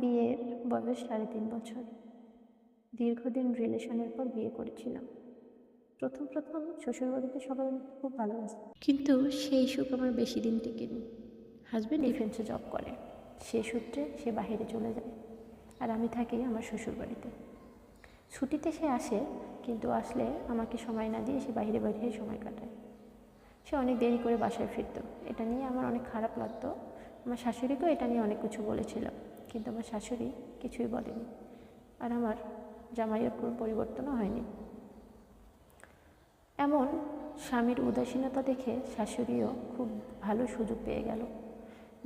বিয়ের বয়স সাড়ে তিন বছর। দীর্ঘদিন রিলেশনের পর বিয়ে করেছিলাম। প্রথম প্রথম শ্বশুরবাড়িতে সবাই আমাকে খুব ভালোবাসে কিন্তু সেই সুখ আমার বেশি দিন টিকেনি। হাজব্যান্ড ডিফেন্সে জব করে। সে সূত্রে সে বাইরে চলে যায় আর আমি থাকি আমার শ্বশুরবাড়িতে। ছুটিতে সে আসে কিন্তু আসলে আমাকে সময় না দিয়ে সে বাইরে বাইরে সময় কাটায়। সে অনেক দেরি করে বাসায় ফিরতো। এটা নিয়ে আমার অনেক খারাপ লাগতো। আমার শাশুড়িকেও এটা নিয়ে অনেক কিছু বলেছিল। কিন্তু আমার শাশুড়ি কিছুই বলেনি। আর আমার জামাইয়ের কোনো পরিবর্তনও হয়নি। এমন স্বামীর উদাসীনতা দেখে শাশুড়িও খুব ভালো সুযোগ পেয়ে গেল।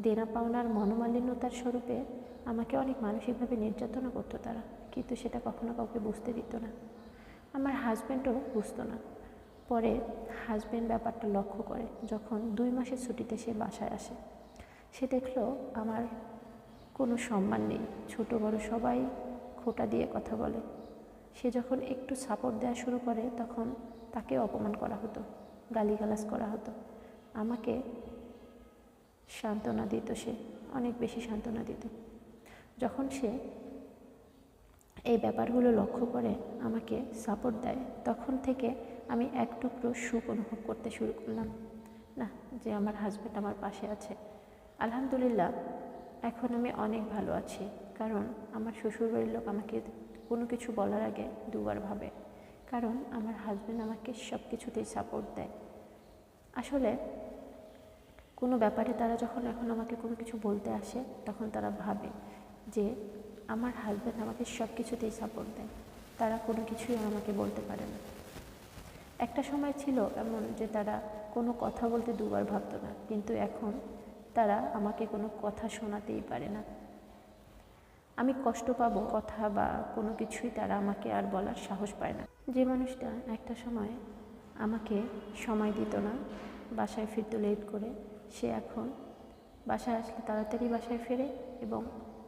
দেনা পাওনার মনোমালিন্যতার স্বরূপে আমাকে অনেক মানসিকভাবে নির্যাতনা করতো তারা, কিন্তু সেটা কখনো কাউকে বুঝতে দিত না। আমার হাজব্যান্ডও বুঝতো না। পরে হাজব্যান্ড ব্যাপারটা লক্ষ্য করে, যখন দুই মাসের ছুটিতে সে বাসায় আসে। সে দেখল আমার কোনো সম্মান নেই। ছোট বড় সবাই খোটা দিয়ে কথা বলে। সে যখন একটু সাপোর্ট দেওয়া শুরু করে, তখন তাকে অপমান করা হতো, গালিগালাজ করা হতো। আমাকে সান্ত্বনা দিত সে, অনেক বেশি সান্ত্বনা দিত। যখন সে এই ব্যাপারগুলো লক্ষ্য করে আমাকে সাপোর্ট দেয়, তখন থেকে আমি এক টুকরো সুখ অনুভব করতে শুরু করলাম। না, যে আমার হাজব্যান্ড আমার পাশে আছে। আলহামদুলিল্লাহ এখন আমি অনেক ভালো আছি। কারণ আমার শ্বশুরবাড়ির লোক আমাকে কোনো কিছু বলার আগে দুবার ভাবে। কারণ আমার হাজব্যান্ড আমাকে সব কিছুতেই সাপোর্ট দেয়। আসলে কোনো ব্যাপারে তারা যখন এখন আমাকে কোনো কিছু বলতে আসে, তখন তারা ভাবে যে আমার হাজব্যান্ড আমাকে সব কিছুতেই সাপোর্ট দেয়। তারা কোনো কিছুই আমাকে বলতে পারে না। একটা সময় ছিল এমন যে তারা কোনো কথা বলতে দুবার ভাবতো না। কিন্তু এখন তারা আমাকে কোনো কথা শোনাতেই পারে না। আমি কষ্ট পাবো কথা বা কোনো কিছুই তারা আমাকে আর বলার সাহস পায় না। যে মানুষটা একটা সময় আমাকে সময় দিত না, বাসায় ফিরতে লেট করে, সে এখন বাসায় আসলে তাড়াতাড়ি বাসায় ফেরে এবং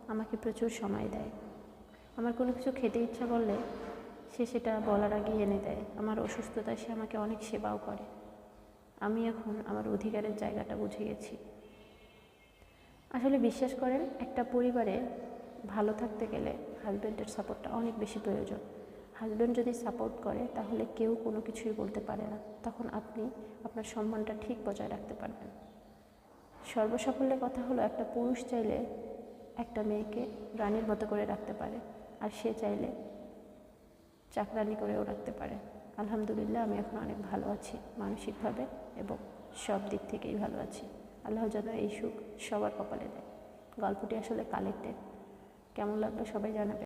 আমাকে প্রচুর সময় দেয়। আমার কোনো কিছু খেতে ইচ্ছা করলে সে সেটা বলার আগে এনে দেয়। আমার অসুস্থতায় সে আমাকে অনেক সেবাও করে। আমি এখন আমার অধিকারের জায়গাটা বুঝে গেছি। আসলে বিশ্বাস করেন, একটা পরিবারে ভালো থাকতে গেলে হাজব্যান্ডের সাপোর্টটা অনেক বেশি প্রয়োজন। হাজব্যান্ড যদি সাপোর্ট করে, তাহলে কেউ কোনো কিছুই বলতে পারে না। তখন আপনি আপনার সম্মানটা ঠিক বজায় রাখতে পারবেন। সর্বসাফল্যের কথা হলো, একটা পুরুষ চাইলে একটা মেয়েকে রানীর মতো করে রাখতে পারে, আর সে চাইলে চাকরানি করেও রাখতে পারে। আলহামদুলিল্লাহ, আমি এখন অনেক ভালো আছি, মানসিকভাবে এবং সব দিক থেকেই ভালো আছি। আল্লাহ যেন এই সুখ সবার কপালে দেয়। গল্পটি আসলে কালেক্টেড। কেমন লাগল সবাই জানাবে